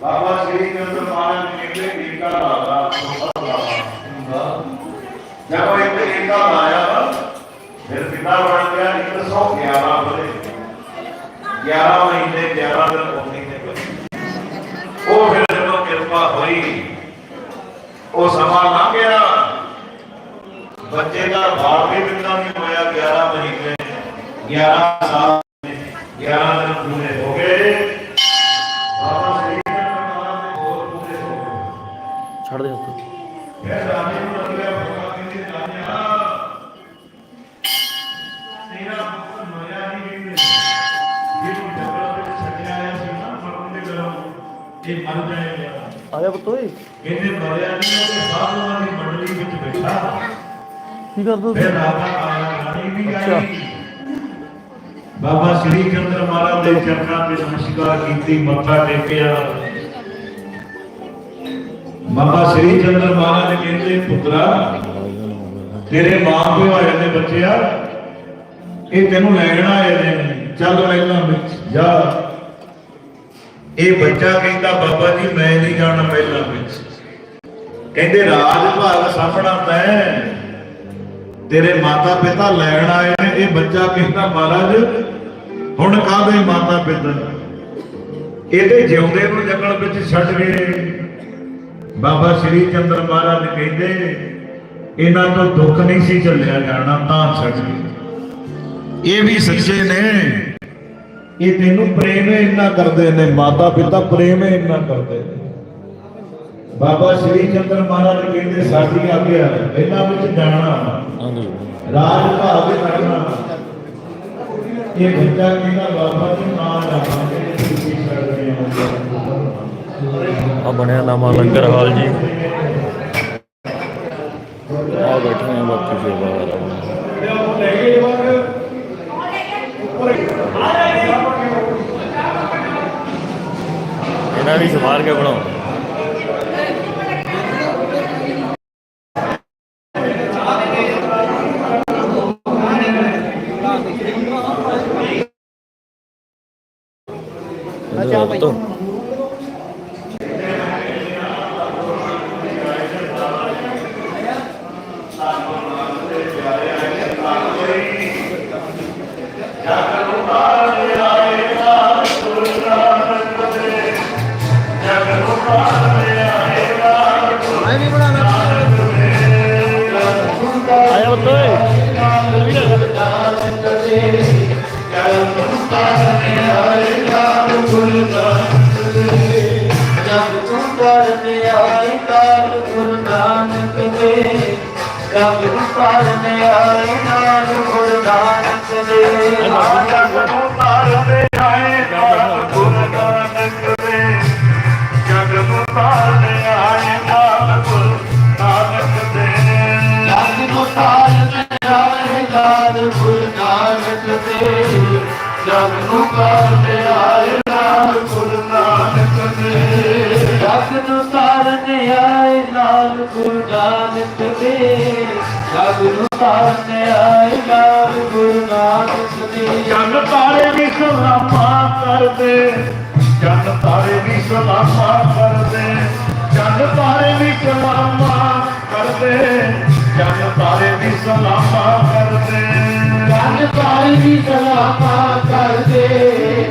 ਬਾਬਾ ਸ੍ਰੀ ਚੰਦਰ ਮਹਾਰਾਜ ਨੇ ਕਹਿੰਦੇ ਏਕਾ ਲਾਦਾ ਜਦੋਂ ਇੱਕ ਏਕਾ ਲਾਇਆ ਫਿਰ ਪਿਤਾ ਬਣ ਗਿਆ 111 ਬਰੇ 11 ਮਹੀਨੇ 11 ਦਿਨ ਪੂਰੇ ਨੇ ਬਣੇ। ਉਹ ਫਿਰ ਜਦੋਂ ਕਿਰਪਾ ਹੋਈ, ਉਹ ਸਮਾਂ ਲੰਘ ਗਿਆ। ਬੱਚੇ ਦਾ ਬਾਪ ਵੀ ਬਿੰਦਾ ਨਹੀਂ ਹੋਇਆ 11 ਮਹੀਨੇ 11 ਸਾਲ 11 ਦਿਨ ਪੂਰੇ ਹੋ ਗਏ। ਆਇਆ ਪੁੱਤ ਓਏ। ਕਹਿੰਦੇ ਮਰਿਆ ਨਹੀਂ ਉਹ ਸਾਧੂਆਂ ਦੀ ਮੰਡਲੀ ਵਿੱਚ ਬੈਠਾ ਕੀ ਕਰਦਾ ਫਿਰ ਰਾਜਾ ਆਇਆ ਰਾਣੀ ਵੀ ਆਈ ਬਾਬਾ ਸ੍ਰੀ ਚੰਦਰ ਮਹਾਰਾਜ ਦੇ ਚਰਨਾਂ ਤੇ ਨਮਸਕਾਰ ਕੀਤੀ, ਮੱਥਾ ਟੇਕਿਆ। ਬਾਬਾ ਸ੍ਰੀ ਚੰਦਰ ਮਹਾਰਾਜ ਕਹਿੰਦੇ ਪੁੱਤਰਾ, ਤੇਰੇ ਮਾਂ ਪਿਓ ਆਏ ਨੇ ਬੱਚਿਆ। ਇਹ ਤੈਨੂੰ ਲੈਣ ਆਏ ਨੇ। ਚੱਲ ਪਹਿਲਾਂ ਵਿੱਚ ਜਾ। ਇਹ ਬੱਚਾ ਕਹਿੰਦਾ, ਬਾਬਾ ਜੀ, ਮੈਂ ਨਹੀਂ ਜਾਣਾ ਪਹਿਲਾਂ ਵਿੱਚ। ਕਹਿੰਦੇ, ਰਾਜ ਭਾਗ ਸਾਹਮਣਾ ਤੈਂ। ਤੇਰੇ ਮਾਤਾ ਪਿਤਾ ਲੈਣ ਆਏ ਨੇ। ਇਹ ਬੱਚਾ ਕਹਿੰਦਾ, ਮਹਾਰਾਜ, ਹੁਣ ਕਾਹਦੇ ਮਾਤਾ ਪਿਤਾ ਇਹਦੇ ਜਿਉਂਦੇ ਨੂੰ ਜੰਗਲ ਵਿੱਚ ਛੱਡ ਗਏ। ਬਾਬਾ ਸ੍ਰੀ ਚੰਦਰ ਮਹਾਰਾਜ ਕਹਿੰਦੇ, ਇਹਨਾਂ ਤੋਂ ਦੁੱਖ ਨਹੀਂ ਸੀ ਚੱਲਿਆ ਜਾਣਾ, ਤਾਂ ਛੱਡ ਇਹ ਵੀ ਸੱਚੇ ਨੇ। ਇਹ ਤੈਨੂੰ ਪ੍ਰੇਮ ਇੰਨਾ ਕਰਦੇ ਨੇ ਮਾਤਾ ਪਿਤਾ ਪ੍ਰੇਮ ਇੰਨਾ ਕਰਦੇ ਨੇ। ਬਾਬਾ ਸ੍ਰੀ ਚੰਦਰ ਮਹਾਰਾਜ ਕਹਿੰਦੇ, ਸਾਡੀ ਆਗਿਆ ਇਹਨਾਂ ਵਿੱਚ ਜਾਣਾ। ਰਾਜ ਭਾਗ ਕਰਨਾ ਇਹ ਬੱਚਾ ਕਹਿੰਦਾ, ਬਾਬਾ ਜੀ ਨਾ ਜਾਵਾਂਗੇ ਤੁਸੀਂ ਆ ਬਣਿਆ ਨਵਾਂ ਲੰਗਰ ਹਾਲ ਜੀ। ਆ ਬੈਠੇ ਆ ਬਾਕੀ ਸੇਵਾਦਾਰ ਇਹਨਾਂ ਵੀ ਸਮਾਰ ਕੇ ਬਣਾਓ? ਅੱਛਾ ਆਇਆ ਬੱਤੋ ਜਬ ਤੂੰ ਕਰਨ ਆਏ ਕਾਲ ਗੁਰੂ ਨਾਨਕ ਦੇ ਜਬ ਤੂੰ ਕਰਨ ਆਏ ਕਾਲ ਗੁਰੂ ਨਾਨਕ ਦੇ ਜਗ ਨੂੰ ਤਾਰਦੇ ਆਏ ਨਾਲ ਗੁਰੂ ਨਾਨਕ ਦੇ ਜਗ ਨੂੰ ਤਾਰਦੇ ਆਏ ਆਏ ਕਾਲ ਗੁਰੂ ਨਾਨਕ ਦੇ ਜਗ ਨੂੰ ਤਾਰਨ ਆਏ ਕਾਲ ਗੁਰੂ ਨਾਨਕ ਦੇ ਜਗ ਨੂੰ ਤਾਰਨੇ ਆਏ ਨਾਲ ਗੁਰੂ ਨਾਨਕ ਦੇ ਜਗ ਨੂੰ ਤਾਰਨੇ ਆਏ ਨਾਲ ਗੁਰੂ ਨਾਨਕ ਦੇ ਜਨ ਤਾਰੇ ਵੀ ਸਲਾਮਾ ਕਰਦੇ, ਜਨ ਤਾਰੇ ਵੀ ਸਲਾਮਾ ਕਰਦੇ, ਜਨ ਤਾਰੇ ਵੀ ਸਲਾਮਾ ਕਰਦੇ। ਜਨ ਤਾਰੇ ਵੀ ਸਲਾਮਾ ਕਰਦੇ। ਜਨ ਤਾਰੀ ਵੀ ਸਲਾਮਾ ਕਰਦੇ।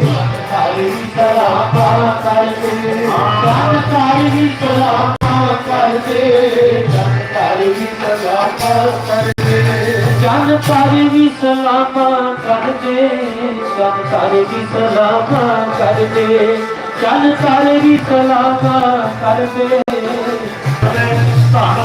ਜਨ ਤਾਰੀ ਵੀ ਸਲਾਮਾ ਕਰਦੇ। ਜਨ ਤਾਰੀ ਵੀ ਸਲਾਮਾ ਕਰਦੇ। ਜਨ ਤਾਰੀ ਵੀ ਸਲਾਮਾ ਕਰਦੇ। ਜਨ ਤਾਰੀ ਵੀ ਸਲਾਮਾ ਕਰਦੇ। ਜਨ ਤਾਰੀ ਵੀ ਸਲਾਮਾ ਕਰਦੇ ਜਨ ਤਾਰੀ ਵੀ ਸਲਾਮਾ ਕਰਦੇ ਧੰਨ